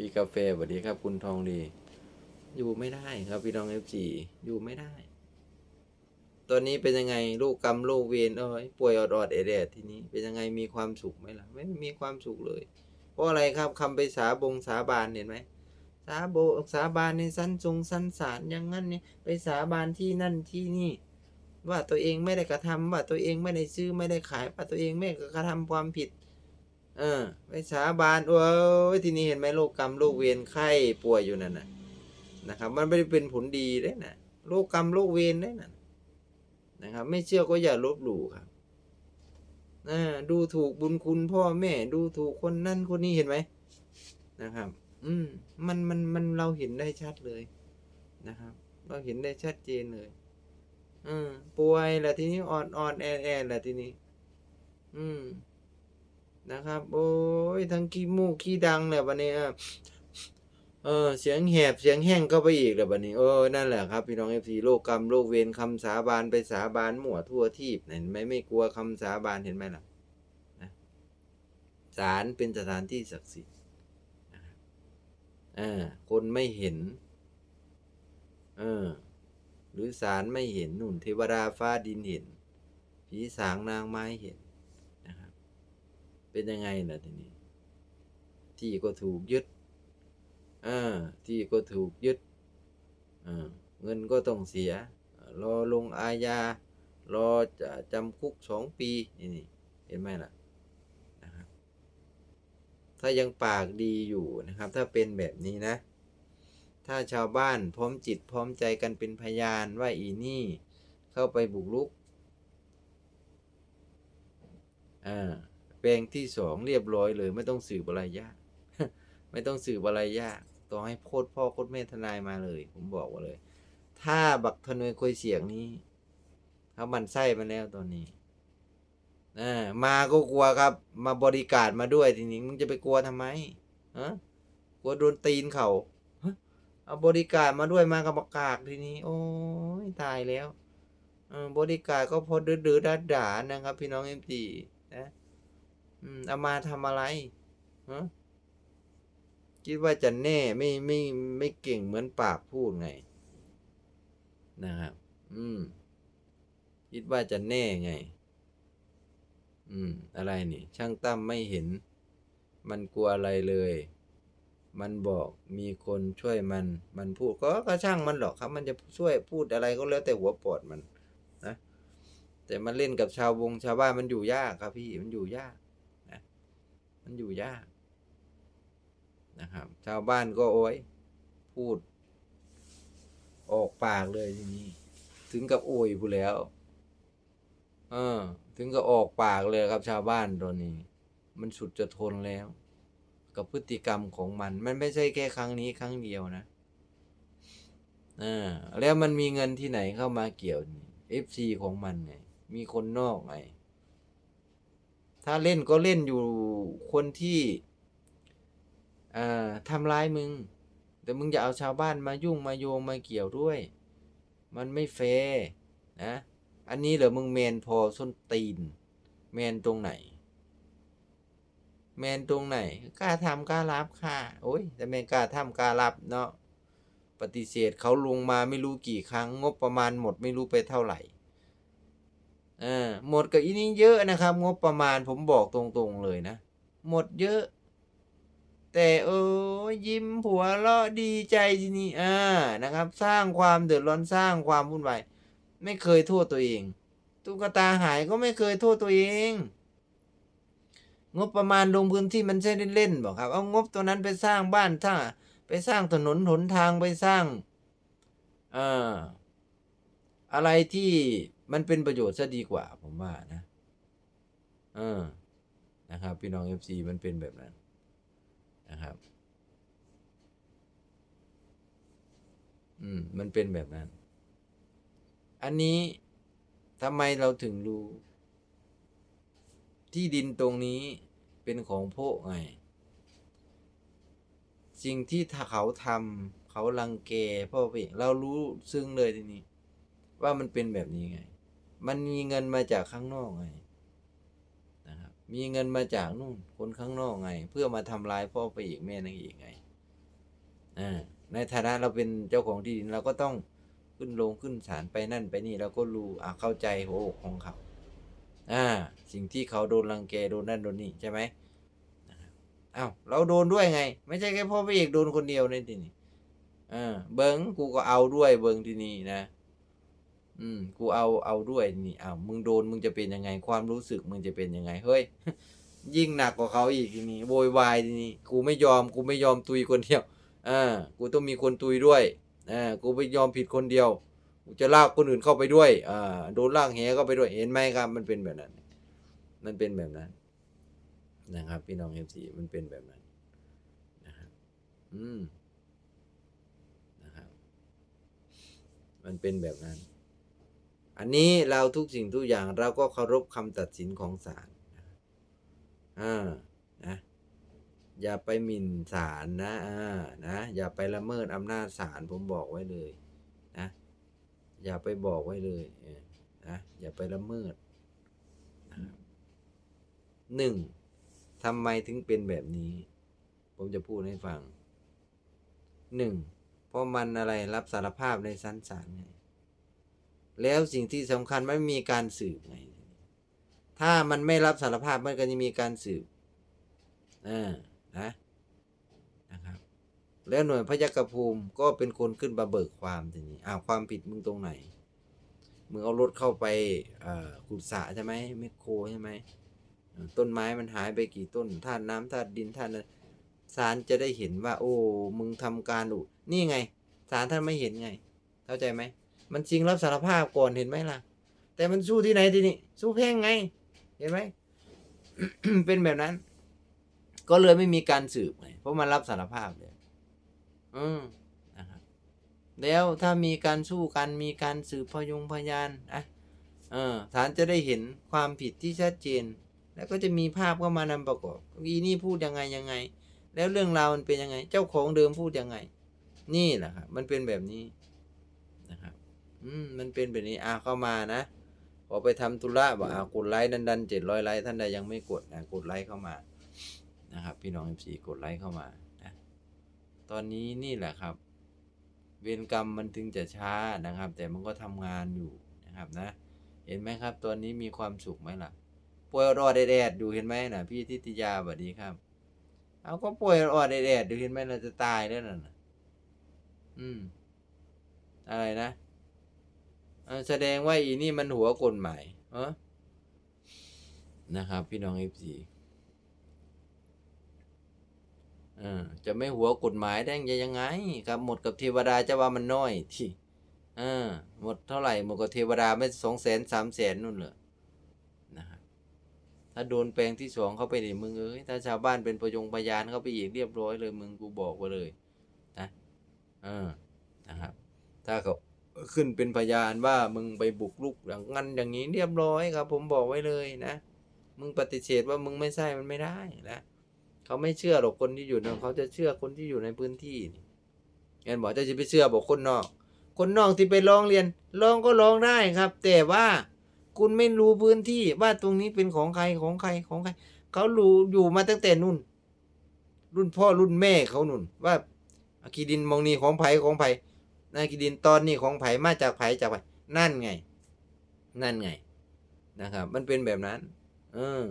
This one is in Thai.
พี่กาแฟสวัสดีครับ คุณทองดี อยู่ไม่ได้ครับพี่น้องเอฟจีอยู่ไม่ได้ ตอนนี้เป็นยังไงลูกกรรมลูกเวรเอ้ยป่วยออดๆเอเดดทีนี้เป็นยังไงมีความสุขไหมล่ะ ไม่มีความสุขเลย เพราะอะไรครับคำไปสาบงสาบานเห็นไหมสาโบสาบานในสั้นทรงสั้นสารอย่างนั้นเนี่ยไปสาบานที่นั่นที่นี่ ว่าตัวเองไม่ได้กระทำว่าตัวเองไม่ได้ซื้อไม่ได้ขายว่าตัวเองไม่กระทำความผิด เออไปสาบานโอ้ยทีนี้เห็นไหมโรคกรรมโรคเวรไข้ป่วยอยู่นั่นนะนะครับ มันไม่ได้เป็นผลดีเลยนะโรคกรรมโรคเวรเลยนะนะครับ ไม่เชื่อก็อย่าลบหลู่ครับอ่าดูถูกบุญคุณพ่อแม่ ดูถูกคนนั่นคนนี้เห็นไหมนะครับ อืมมันมันมันเราเห็นได้ชัดเลยนะครับ เราเห็นได้ชัดเจนเลยอืมป่วยแหละทีนี้อ่อนอ่อนแอแอแหละทีนี้ อืม นะครับ โอ้ยทั้งขี้มูกขี้ดังแหละบัดนี้เออเสียงแหบเสียงแห้งก็ไปอีกแหละบัดนี้เออนั่นแหละครับพี่น้องเอฟซีโลกกรรมโลกเวรคำสาบานไปสาบานหมั่วทั่วทีบเห็นไหมไม่กลัวคำสาบานเห็นไหมล่ะนะศาลเป็นสถานที่ศักดิ์สิทธิ์ครับอ่าคนไม่เห็นเออหรือศาลไม่เห็นหนุ่นเทวดาฟ้าดินเห็นผีสางนางไม้เห็น เป็นยังไงล่ะทีนี้ ที่ก็ถูกยึดอ่าที่ก็ถูกยึดอ่าเงินก็ต้องเสีย รอลงอาญา รอจะจำคุกสองปีนี่นี่เห็นไหมล่ะนะครับถ้ายังปากดีอยู่นะครับ ถ้าเป็นแบบนี้นะ ถ้าชาวบ้านพร้อมจิตพร้อมใจกันเป็นพยานว่าอีนี่ เข้าไปบุกรุกอ่า แปลงที่สองเรียบร้อยเลย ไม่ต้องสืบอะไรยาก ไม่ต้องสืบอะไรยากต่อให้โคตรพ่อโคตรแม่ทนายมาเลย ผมบอกว่าเลย ถ้าบักทนวยคุยเสียงนี้เขามันไส้มาแล้วตอนนี้อ่ามาก็กลัวครับ มาบริการมาด้วยทีนี้มึงจะไปกลัวทำไมฮะกลัวโดนตีนเขาเอาบริการมาด้วยมากับประกาศทีนี้ โอ้ยตายแล้วบริการก็พอดื้อๆด่านะครับ พี่น้องเอ็มจีนะ อืมเอามาทำอะไรฮะคิดว่าจะแน่ไม่ไม่ไม่เก่งเหมือนปากพูดไง นะครับ อืม คิดว่าจะแน่ไง อืม อะไรนี่ ช่างตั้มไม่เห็น มันกลัวอะไรเลย มันบอกมีคนช่วยมัน มันพูดก็ก็ช่างมันหรอกครับ มันจะช่วยพูดอะไรก็แล้วแต่หัวปอดมัน นะ แต่มันเล่นกับชาววงชาวบ้านมันอยู่ยากครับพี่ มันอยู่ยาก มันอยู่ยากนะครับ ชาวบ้านก็โอ้ยพูด ออกปากเลยทีนี้ ถึงกับโอยผู้แล้วเออถึงกับออกปากเลยครับชาวบ้านตอนนี้ มันสุดจะทนแล้ว กับพฤติกรรมของมัน มันไม่ใช่แค่ครั้งนี้ครั้งเดียวนะอ่าแล้วมันมีเงินที่ไหนเข้ามาเกี่ยวเอฟซีของมันไงมีคนนอกไง ถ้าเล่นก็เล่นอยู่คนที่อ่าทำร้ายมึง แต่มึงอย่าเอาชาวบ้านมายุ่งมาโยงมาเกี่ยวด้วย มันไม่แฟร์นะ อันนี้เหรอมึงแมนพอส้นตีนแมนตรงไหน แมนตรงไหนกล้าทำกล้ารับค่ะ โอ้ย แต่แมนกล้าทำกล้ารับเนาะ ปฏิเสธเขาลงมาไม่รู้กี่ครั้ง งบประมาณหมดไม่รู้ไปเท่าไหร่ อ่าหมดกับอีนี้เยอะนะครับ งบประมาณผมบอกตรงๆเลยนะ หมดเยอะ แต่เออยิ้มผัวเราะดีใจทีนี้อ่านะครับ สร้างความเดือดร้อนสร้างความวุ่นวายไม่เคยโทษตัวเองตุ๊กตาหายก็ไม่เคยโทษตัวเอง งบประมาณลงพื้นที่มันใช่เล่นๆบอกครับ เอางบตัวนั้นไปสร้างบ้านสร้าไปสร้างถนนหนทางไปสร้างเอ่ออะไรที่ มันเป็นประโยชน์ซะดีกว่า ผมว่านะเออนะครับ พี่น้องเอฟซีมันเป็นแบบนั้นนะครับ อืม มันเป็นแบบนั้น อันนี้ทำไมเราถึงรู้ ที่ดินตรงนี้เป็นของโพะไง สิ่งที่เขาทำเขารังแกพ่อพี่เรารู้ซึ้งเลยทีนี้ ว่ามันเป็นแบบนี้ไง มันมีเงินมาจากข้างนอกไงนะครับ มีเงินมาจากนู่น คนข้างนอกไง เพื่อมาทำลายพ่อไปอีกแม่นางเอกไงอ่าในฐานะเราเป็นเจ้าของที่ดินเราก็ต้องขึ้นลงขึ้นศาลไปนั่นไปนี่เราก็รู้อ่าเข้าใจหัวอกของเขา อ่า สิ่งที่เขาโดนรังแกโดนนั่นโดนนี่ใช่ไหมนะครับอ้าวเราโดนด้วยไง ไม่ใช่แค่พ่อพระเอกโดนคนเดียวในที่นี่อ่าเบิงกูก็เอาด้วยเบิงที่นี่นะ อืม กูเอาเอาด้วยนี่อ้าวมึงโดนมึงจะเป็นยังไงความรู้สึกมึงจะเป็นยังไงเฮ้ยยิ่งหนักกว่าเขาอีกทีนี้โวยวายทีนี้กูไม่ยอม กูไม่ยอมตุยคนเดียวอ่ากูต้องมีคนตุยด้วยอ่ากูไม่ยอมผิดคนเดียวกูจะลากคนอื่นเข้าไปด้วยอ่าโดนลากแหเข้าไปด้วยเห็นไหมครับ มันเป็นแบบนั้น มันเป็นแบบนั้น นะครับ พี่น้องเอฟซีมันเป็นแบบนั้นนะครับอืมนะครับ มันเป็นแบบนั้น อันนี้เราทุกสิ่งทุกอย่างเราก็เคารพคำตัดสินของศาลอ่านะอย่าไปหมิ่นศาลนะอ่านะ อย่าไปละเมิดอำนาจศาลผมบอกไว้เลยนะอย่าไปบอกไว้เลยออนะอย่าไปละเมิดหนึ่งทำไมถึงเป็นแบบนี้ ผมจะพูดให้ฟังหนึ่งเพราะมันอะไรรับสารภาพในชั้นศาลไง แล้วสิ่งที่สำคัญไม่มีการสืบไงถ้ามันไม่รับสารภาพมันก็จะมีการสืบอ่านะนะครับ แล้วหน่วยพยัคฆภูมิก็เป็นคนขึ้นมาเบิกความทีนี้อ้าวความผิดมึงตรงไหนมึงเอารถเข้าไปอ่าขุดสระใช่ไหมแมคโครใช่ไหมต้นไม้มันหายไปกี่ต้นธาตุน้ำธาตุดินธาตุนั้นศาลจะได้เห็นว่า โอ้ มึงทำการอุนี่ไงศาลท่านไม่เห็นไง เข้าใจไหม มันจริงรับสารภาพก่อนเห็นไหมล่ะ แต่มันสู้ที่ไหนทีนี้สู้แพ่งไง เห็นไหม เป็นแบบนั้น ก็เลยไม่มีการสืบไงเพราะมันรับสารภาพเลยอืมนะครับแล้วถ้ามีการสู้กันมีการสืบพยงพยานอะเออศาลจะได้เห็นความผิดที่ชัดเจน แล้วก็จะมีภาพเข้ามานำประกอบอีนี่พูดยังไงยังไง แล้วเรื่องราวมันเป็นยังไง เจ้าของเดิมพูดยังไง นี่แหละครับมันเป็นแบบนี้นะครับ อืมมันเป็นแบบนี้อ่าเข้ามานะพอไปทำธุระบอกอ่ากดไลค์ดันดันเจ็ดร้อยไลค์ท่านใดยังไม่กดนะกดไลค์เข้ามานะครับ พี่น้องเอฟซีกดไลค์เข้ามานะตอนนี้นี่แหละครับ เวรกรรมมันถึงจะช้านะครับ แต่มันก็ทำงานอยู่นะครับนะ เห็นไหมครับ ตอนนี้มีความสุขไหมล่ะป่วยรอดแดดๆอยู่เห็นไหมนะพี่ทิติยาสวัสดีครับ เอาก็ป่วยรอดแดดๆอยู่เห็นไหมเราจะตายแล้วน่ะอืมอะไรนะ แสดงว่าอีนี่มันหัวกฎหมายเออนะครับ พี่น้องเอฟซีจะไม่หัวกฎหมายได้ยังไง ครับ หมดกับเทวดาจะว่ามันน้อยที่หมดเท่าไหร่ หมดกับเทวดาไม่สองแสนสามแสนนู่นเหรอนะครับถ้าโดนแปลงที่สองเข้าไปดิมึงเอ้ยถ้าชาวบ้านเป็นพยงพยานเข้าไปอีกเรียบร้อยเลยมึงกูบอกไว้เลย นะเออนะครับ ถ้าเขา ขึ้นเป็นพยานว่ามึงไปบุกลุกอย่างนั้นอย่างนี้เรียบร้อยครับ ผมบอกไว้เลยนะ มึงปฏิเสธว่ามึงไม่ใช่มันไม่ได้นะเขาไม่เชื่อหรอกคนที่อยู่เนี่ยเขาจะเชื่อคนที่อยู่ในพื้นที่นี่เห็นบอกจะไปเชื่อบอกคนนอก คนนอกที่ไปร้องเรียนร้องก็ร้องได้ครับ แต่ว่าคุณไม่รู้พื้นที่ว่าตรงนี้เป็นของใครของใครของใครเขารู้อยู่มาตั้งแต่นุ่น รุ่นพ่อรุ่นแม่เขานุ่นว่าอคีดินมองนีของไผของไผ นาคิดินตอนนี้ของไผมาจากไผจากไผนั่นไง นั่นไงนะครับ มันเป็นแบบนั้น เออ